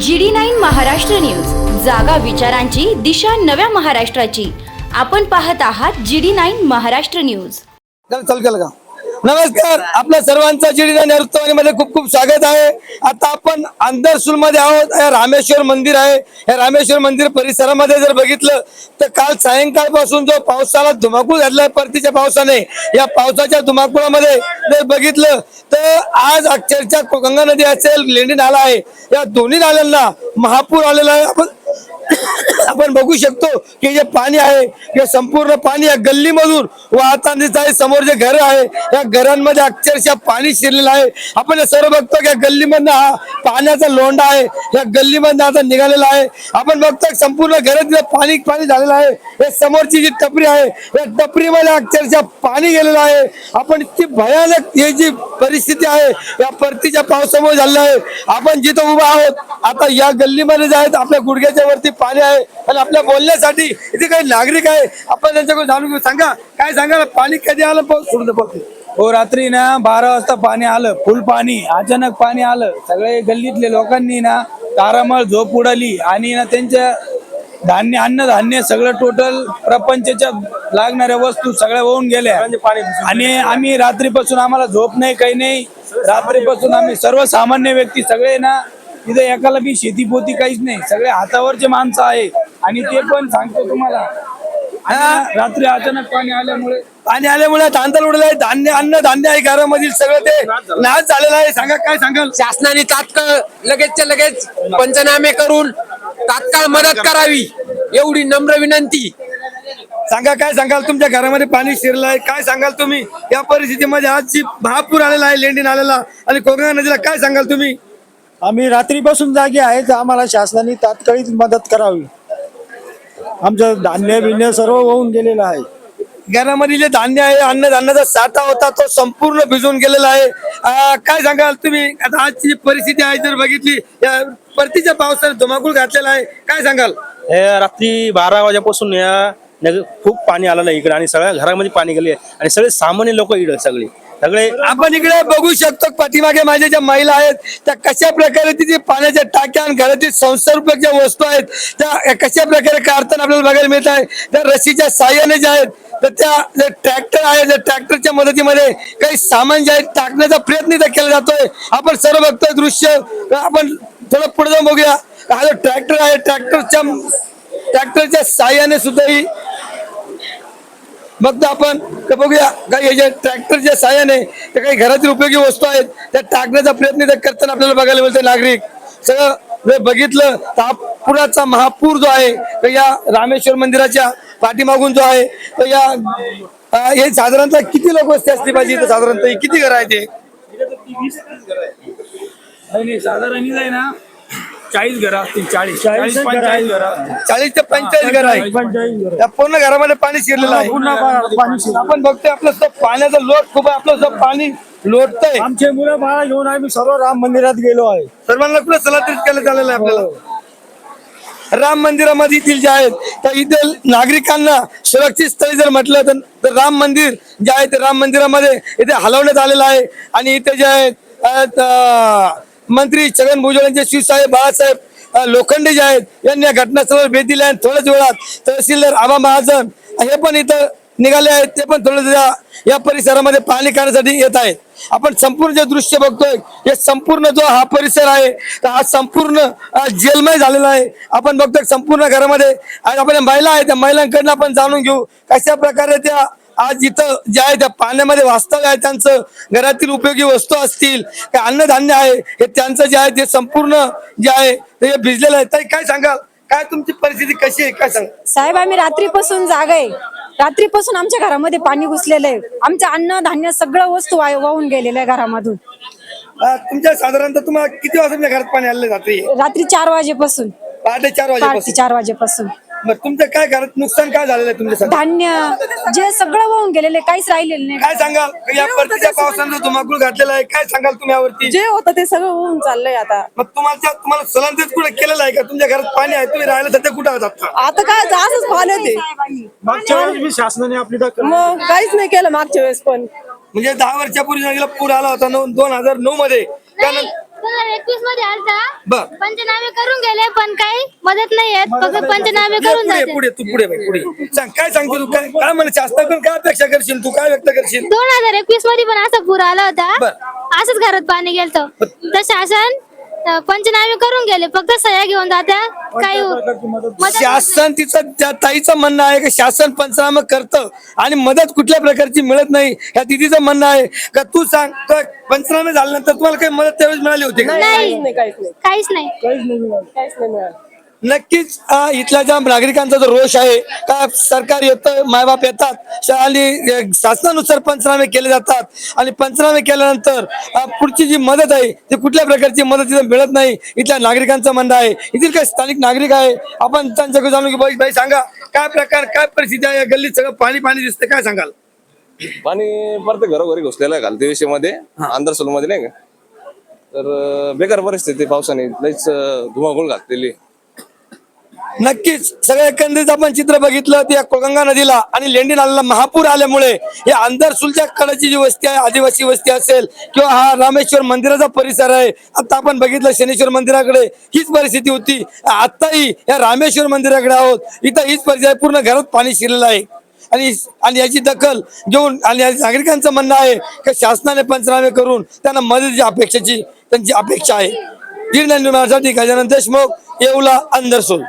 G D nine Maharashtra news. जागा विचारांची दिशा नव्या महाराष्ट्राची. आपण पाहत आहात G D nine Maharashtra news. चल चल का नमस्कार. आपल्या सर्वांचं जिडीना मध्ये खूप खूप स्वागत आहे. आता आपण अंदरसूल मध्ये आहोत. या रामेश्वर मंदिर आहे. या रामेश्वर मंदिर परिसरामध्ये जर बघितलं तर काल सायंकाळपासून जो पावसाला धुमाकूळ घातलाय परतीच्या पावसाने या पावसाच्या धुमाकूळामध्ये जर बघितलं तर आज अक्षरशः गंगा नदी असेल लेंडी नाला आहे. या दोन्ही नाल्यांना महापूर आलेला आहे. आपण आपण बघू शकतो की जे पाणी आहे हे संपूर्ण पाणी या गल्लीमधून वाहताना आहे समोर जे घर आहे या घरांमध्ये अक्षरशः पाणी शिरलेलं आहे. आपण हे सर्व बघतो की या गल्लीमधनं हा पाण्याचा लोंडा आहे या गल्लीमधनं आता निघालेला आहे. आपण बघतो संपूर्ण घरात पाणी पाणी झालेलं आहे. हे समोरची जी टपरी आहे या टपरीमध्ये अक्षरशः पाणी गेलेलं आहे. आपण इतकी भयानक ही जी परिस्थिती आहे या परतीच्या पावसामुळे झालेलं आहे. आपण जिथं उभा आहोत आता या गल्लीमध्ये जे आपल्या गुडघ्याच्या वरती पाणी आहे. आणि आपल्या बोलण्यासाठी इथे काही नागरिक आहे. आपण त्यांच्याकडून जाणून घेऊ. सांगा काय सांगा पाणी कधी आलं पाऊस? सोडून हो रात्री ना बारा वाजता पाणी आलं. फुल पाणी अचानक पाणी आलं. सगळे गल्लीतले लोकांनी ना तारामळ झोप उडाली. आणि ना त्यांच्या धान्य अन्नधान्य सगळं टोटल प्रपंचाच्या लागणाऱ्या वस्तू सगळ्या वाहून गेल्या. आणि आम्ही रात्रीपासून आम्हाला झोप नाही काही नाही. रात्रीपासून आम्ही सर्वसामान्य व्यक्ती सगळे ना तिथे एकाला बी शेती पोती काहीच नाही. सगळे हातावरचे माणसं आहे. आणि ते पण सांगतो तुम्हाला. आणि रात्री अचानक पाणी आल्यामुळे पाणी आल्यामुळे तांदळ उडलं आहे धान्य अन्न धान्य आहे घरामधील सगळं ते. नाश झालेलं आहे. सांगा काय सांगाल? शासनाने तात्काळ लगेचच्या लगेच पंचनामे करून तात्काळ मदत करावी. एवढी नम्र विनंती. सांगा काय सांगाल? तुमच्या घरामध्ये पाणी शिरलं आहे. काय सांगाल तुम्ही? या परिस्थितीमध्ये आज जी महापूर आलेला आहे लेंडी नाल्याला आणि कोकणा नदीला काय सांगाल तुम्ही? आम्ही रात्रीपासून जागे आहेत आम्हाला शासनाने तात्काळिक मदत करावी. आमचं धान्य बिन्य सर्व वाहून गेलेलं आहे. घरामध्ये जे धान्य आहे अन्नधान्याचा साठा होता तो संपूर्ण भिजून गेलेला आहे. काय सांगाल तुम्ही? आता आजची जी परिस्थिती आहे जर बघितली या परतीच्या पावसाने धुमाकूळ घातलेला आहे. काय सांगाल? हे रात्री बारा वाजेपासून या नगर खूप पाणी आलेलं आहे इकडे आणि सगळ्या घरामध्ये पाणी गेले आणि सगळे सामान्य लोक इकडे सगळे. सगळे आपण इकडे बघू शकतो पाठीमागे माझ्या ज्या महिला आहेत त्या कशा प्रकारे तिथे पाण्याच्या टाक्या आणि घरातील संसार ज्या वस्तू आहेत त्या कशा प्रकारे काढताना आपल्याला बघायला मिळत आहे त्या रशीच्या साह्याने ज्या आहेत तर त्या जे ट्रॅक्टर आहे त्या ट्रॅक्टरच्या मदतीमध्ये काही सामान जे आहे टाकण्याचा प्रयत्न इथं केला जातोय. आपण सर्व बघतोय दृश्य. आपण थोडं पुढे जाऊन बघूया. हा जो ट्रॅक्टर आहे ट्रॅक्टरच्या ट्रॅक्टरच्या साह्याने सुद्धा ही बघता आपण तर बघूया काही याच्या ट्रॅक्टरच्या साह्याने त्या काही घरातील उपयोगी वस्तू आहेत त्या टाकण्याचा प्रयत्न ते करताना आपल्याला बघायला मिळते नागरिक. सगळं जर बघितलं तर हा पुराचा महापूर जो आहे तर या रामेश्वर मंदिराच्या पाठीमागून जो आहे तर या हे साधारणतः किती लोक वस्ती असली पाहिजे इथं साधारणतः? किती घर आहे ते साधारण ना चाळीस घरं असतील चाळीस. चाळीस घरं असतील. चाळीस ते पंचेचाळीस घर आहे त्या पूर्ण घरामध्ये पाणी शिरलेलं आहे. पूर्ण पा- पाणी शिरलं. आपण बघतोय आपलं सब पाण्याचा लोट खूप आहे आपलं सब पाणी लोटतंय. आमचे मुलं बाळा घेऊन आम्ही सर्व राम मंदिरात गेलो आहे. सर्वांना कुठं स्थलांतरित केलं झालेलं आहे आपल्याला? राम मंदिरामध्ये येथील जे आहेत तर इथे नागरिकांना सुरक्षित स्थळी जर म्हटलं तर- तर राम मंदिर जे आहे ते राम मंदिरामध्ये इथे हलवण्यात आलेलं आहे. आणि इथे जे अं, त- मंत्री छगन भुजबळ यांचे शिवसाहेब बाळासाहेब लोखंडे जे आहेत यांनी या घटनास्थळावर भेट दिली आणि थोड्याच वेळात तहसीलदार आबा महाजन हे पण इथं निघाले आहेत. ते पण थोडं या- परिसरामध्ये पाहणी करण्यासाठी येत आहेत. आपण संपूर्ण जे दृश्य बघतोय हे संपूर्ण जो हा परिसर आहे तर हा संपूर्ण जेलमय झालेला आहे. आपण बघतोय संपूर्ण घरामध्ये आज आपण महिला आहेत. त्या महिलांकडनं आपण जाणून घेऊ कशा प्रकारे त्या आज इथं जे आहे त्या पाण्यामध्ये वास्तव्य आहे त्यांचं घरातील उपयोगी वस्तू असतील काय अन्नधान्य आहे हे त्यांचं जे आहे ते संपूर्ण जे आहे ते भिजलेलं आहे. ताई काय सांगाल काय तुमची परिस्थिती कशी आहे? काय सांग? साहेब आम्ही रात्रीपासून जागा आहे. रात्रीपासून आमच्या घरामध्ये पाणी घुसलेलं आहे. आमचं अन्न धान्य सगळं वस्तू वाय- वाहून गेलेलं आहे घरामधून. तुमच्या साधारणतः तुम्हाला किती वाजता तुमच्या घरात पाणी आलेलं जाते रात्री? चार वाजेपासून. पहाटे चार पहाटे वाजेपासून चार वाजेपासून. मग तुमचं काय घरात नुकसान काय झालेलं आहे तुमच्या? धान्य जे सगळं वाहून गेलेलं काहीच राहिलेलं नाही. काय सांगाल? या परतीच्या पावसानं धुमाकूळ घातलेला आहे काय सांगाल तुम्ही यावरती? जे होतं ते सगळं होऊन चाललंय आता. मग तुम्हाला तुम्हाला स्थलांतरित कुठे केलेलं आहे का? तुमच्या घरात पाणी आहे तुम्ही राहायला सध्या कुठं आहात आता? आता काय असंच पाहण्यात ते मागच्या वेळेस बी शासनाने आपली दखल मग काहीच नाही केलं मागच्या वेळेस पण. म्हणजे दहा वर्षापूर्वी पूर आला होता नऊ दोन हजार नऊ मध्ये. त्यानं- दोन हजार एकवीसमध्ये आलता बर. पंचनामे करून गेले पण काही मदत नाही येत. फक्त पंचनामे करून पुढे जाते. पुढे तू पुढे बाई, पुढे. सांग काय सांगतो तू? काय काय म्हणे शासनाकडून काय अपेक्षा करशील तू? काय व्यक्त करशील? दोन हजार एकवीसमध्ये पण असा पूर आला होता. बर. असंच घरात पाणी गेलत. तर शासन पंचनामे करून गेले. फक्त सह्या घेऊन जात्या. काही मदत शासन तिचं त्या ताईचं म्हणणं आहे की शासन पंचनामा करतं आणि मदत कुठल्या प्रकारची मिळत नाही ह्या दिदीचं म्हणणं आहे. का तू सांग पंचनामे झाल्यानंतर तुम्हाला काही मदत त्यावेळेस मिळाली होती का? नाही. काहीच नाही. काहीच नाही. काहीच नाही मिळालं. नक्कीच इथल्या ज्या नागरिकांचा जो रोष आहे का सरकार येतं मायबाप येतात आणि शासनानुसार पंचनामे केले जातात. आणि पंचनामे केल्यानंतर पुढची जी मदत आहे ती कुठल्या प्रकारची मदत इथं मिळत नाही इथल्या नागरिकांचं म्हणणं आहे. इथील काही स्थानिक नागरिक आहे आपण त्यांच्याकडे जाणून की बाई बाई सांगा काय प्रकार काय परिस्थिती आहे या गल्लीत सगळं पाणी पाणी दिसतं काय सांगाल? पाणी प्रत्येक घरोघरी घुसलेलं आहे घालते विषयमध्ये आंध्रसोलमध्ये नाही का? तर बेकार परिस्थिती पावसाने लईच धुमाकूळ घातलेली. नक्कीच. सगळ्या एकंदरीत आपण चित्र बघितलं त्या कोगंगा नदीला आणि लेंडी नाल्याला महापूर आल्यामुळे या अंदरसुलच्या कडाची जी वस्ती आहे आदिवासी वस्ती असेल किंवा हा रामेश्वर मंदिराचा परिसर आहे आता आपण बघितलं शनेश्वर मंदिराकडे हीच परिस्थिती होती. आत्ताही या रामेश्वर मंदिराकडे आहोत. इथं हीच परिस्थिती आहे. पूर्ण घरात पाणी शिरलेलं आहे. आणि आणि याची दखल घेऊन आणि या नागरिकांचं म्हणणं आहे की शासनाने पंचनामे करून त्यांना मदतीची अपेक्षाची त्यांची अपेक्षा आहे. दीड गजानन देशमुख येऊला अंदरसूल.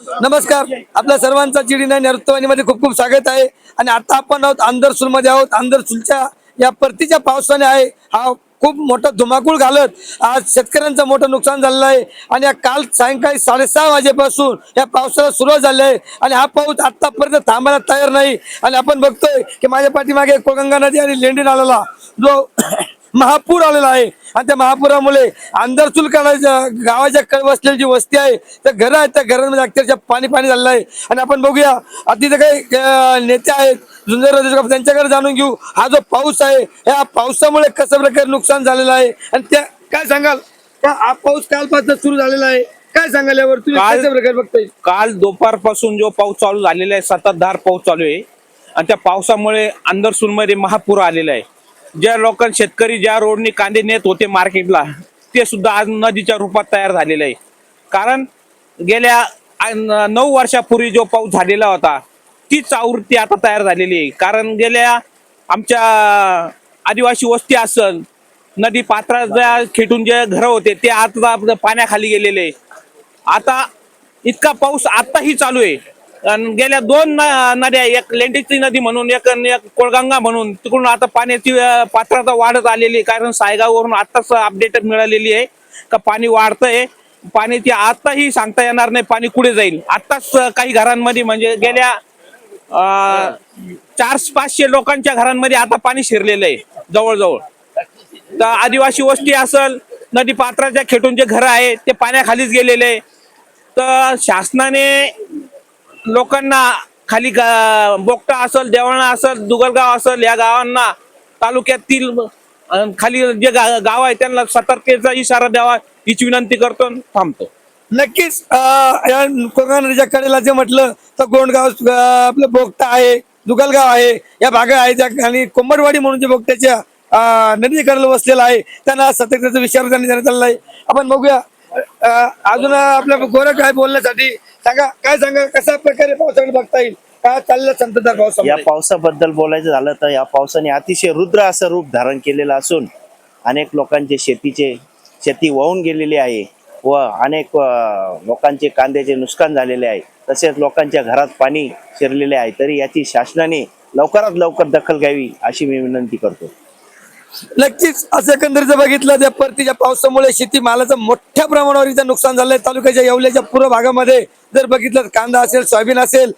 नमस्कार. आपल्या सर्वांचा चिडी नाही मध्ये खूप खूप स्वागत आहे. आणि आता आपण आहोत आंदरसूलमध्ये आहोत. आंदरसूलच्या या परतीच्या पावसाने आहे. हा खूप मोठा धुमाकूळ घालत आज शेतकऱ्यांचं मोठं नुकसान झालेलं आहे. आणि या काल सायंकाळी साडेसहा वाजेपासून या पावसाला सुरुवात झाली आहे. आणि हा पाऊस आतापर्यंत थांबायला तयार नाही. आणि आपण बघतोय की माझ्या पाठीमागे कोगंगा नदी आणि लेंडी नाल्याला जो महापूर आलेला आहे. आणि त्या महापुरामुळे आंधरचूल काढायच्या गावाच्या कळ बसलेली जी वस्ती आहे त्या घर आहेत त्या घरांमध्ये अक्षरशः पाणी पाणी झालेलं आहे. आणि आपण बघूया आता तिथे काही नेते आहेत जुंजर त्यांच्याकडे जाणून घेऊ. हा जो पाऊस आहे या पावसामुळे कसं प्रकारे नुकसान झालेलं आहे? आणि त्या काय सांगाल? हा पाऊस कालपासून सुरू झालेला आहे? काय सांगाल यावर? तुम्ही बघताय? काल दुपारपासून जो पाऊस चालू झालेला आहे सततधार पाऊस चालू आहे. आणि त्या पावसामुळे अंदरसूलमध्ये महापूर आलेला आहे. ज्या लोकांना शेतकरी ज्या रोडनी कांदे नेत होते मार्केटला ते सुद्धा आज नदीच्या रूपात तयार झालेलं आहे. कारण गेल्या न- नऊ वर्षापूर्वी जो पाऊस झालेला होता तीच आवृत्ती आता तयार झालेली आहे. कारण गेल्या आमच्या आदिवासी वस्ती असल नदी पात्राच्या खेटून जे घरं होते ते आता आपलं पाण्याखाली गेलेले आहे. आता इतका पाऊस आताही चालू आहे. आणि गेल्या दोन नद्या एक लेंडीची नदी म्हणून एक एक कोळगंगा म्हणून तिकडून आता पाण्याची पात्रता वाढत आलेली आहे. कारण सायगाववरून आताच अपडेट मिळालेली आहे का पाणी वाढतंय पाणी ती आताही सांगता येणार नाही पाणी कुठे जाईल आताच काही घरांमध्ये म्हणजे गेल्या चार पाचशे लोकांच्या घरांमध्ये आता पाणी शिरलेलं आहे जवळजवळ तर आदिवासी वस्ती असल नदी पात्राच्या खेटून जे घर आहे ते पाण्याखालीच गेलेले आहे. तर शासनाने लोकांना खाली बोगटा असल देवळा असल दुगलगाव असल या गावांना तालुक्यातील खाली जे गाव आहे त्यांना सतर्कतेचा इशारा द्यावा हीच विनंती करतो थांबतो. नक्कीच अं, या कोकण नदीच्या कडेला जे म्हटलं तर गोंडगाव आपलं बोगटा आहे दुगलगाव आहे या भागा आहे ज्या आणि कोंबडवाडी म्हणून जे बोगट्याच्या अं, नदीच्या कडेला वसलेला आहे त्यांना सतर्कतेचा विचार त्यांनी देण्यात आलेला आहे. आपण बघूया अजून आपल्या गोरा काय बोलण्यासाठी. सांगा काय सांगा कशा प्रकारे पावसाकडे बघता येईल? काय चाललं संततधार या पावसाबद्दल बोलायचं झालं तर या पावसाने अतिशय रुद्र असं रूप धारण केलेलं असून अनेक लोकांचे शेतीचे शेती वाहून गेलेली आहे व अनेक लोकांचे कांद्याचे नुकसान झालेले आहे. तसेच लोकांच्या घरात पाणी शिरलेले आहे. तरी याची शासनाने लवकरात लवकर दखल घ्यावी अशी मी विनंती करतो. नक्कीच असं एकंदरीत बघितलं त्या परतीच्या पावसामुळे शेती मालाचं मोठ्या प्रमाणावर इथं नुकसान झालंय. तालुक्याच्या येवल्याच्या पूर्व भागामध्ये जर बघितलं तर कांदा असेल सोयाबीन असेल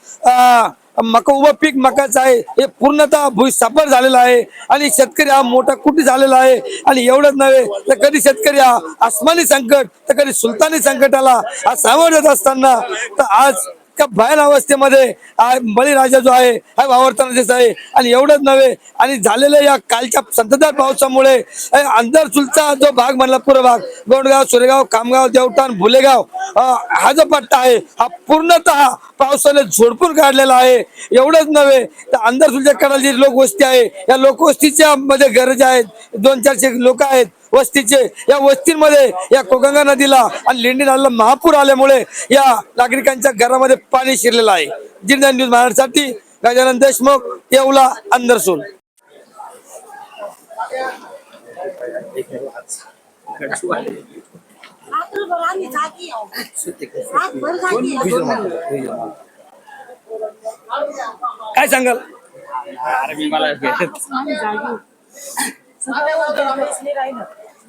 मका उभं पीक मकाच आहे. हे पूर्णतः भुईसापड झालेला आहे आणि शेतकरी हा मोठा कुटी झालेला आहे आणि एवढंच नव्हे तर कधी शेतकरी हा आसमानी संकट तर कधी सुलतानी संकट आला हा सामोरं जात असताना तर आज त्या भयान अवस्थेमध्ये बळीराजा जो आहे हा वावरताना दिसत आहे. आणि एवढंच नव्हे आणि झालेल्या या कालच्या संततधार पावसामुळे अ, अंदर चुलचा जो भाग म्हणला पूर्व भाग गोंडगाव सुरेगाव कामगाव देवटाण भुलेगाव हा जो पट्टा आहे हा पूर्णतः पावसाने झोडपून काढलेला आहे. एवढंच नव्हे तर अंदर चुलच्या जी लोकवस्ती आहे. या लोकवस्तीच्या मध्ये गरज आहेत दोन चारशे लोक आहेत. वस्तीचे या वस्तींमध्ये या कोगंगा नदीला आणि लेंडी नदीला महापूर आल्यामुळे या नागरिकांच्या घरामध्ये पाणी शिरलेलं आहे. जिल्हा न्यूज महाराष्ट्रासाठी गजानन देशमुख येवला अंदरसूल काय सांगाल?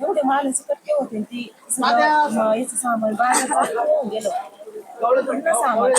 एवढे माणसं कटके होते? ती याचं सामान बाहेर गेलं. सामान.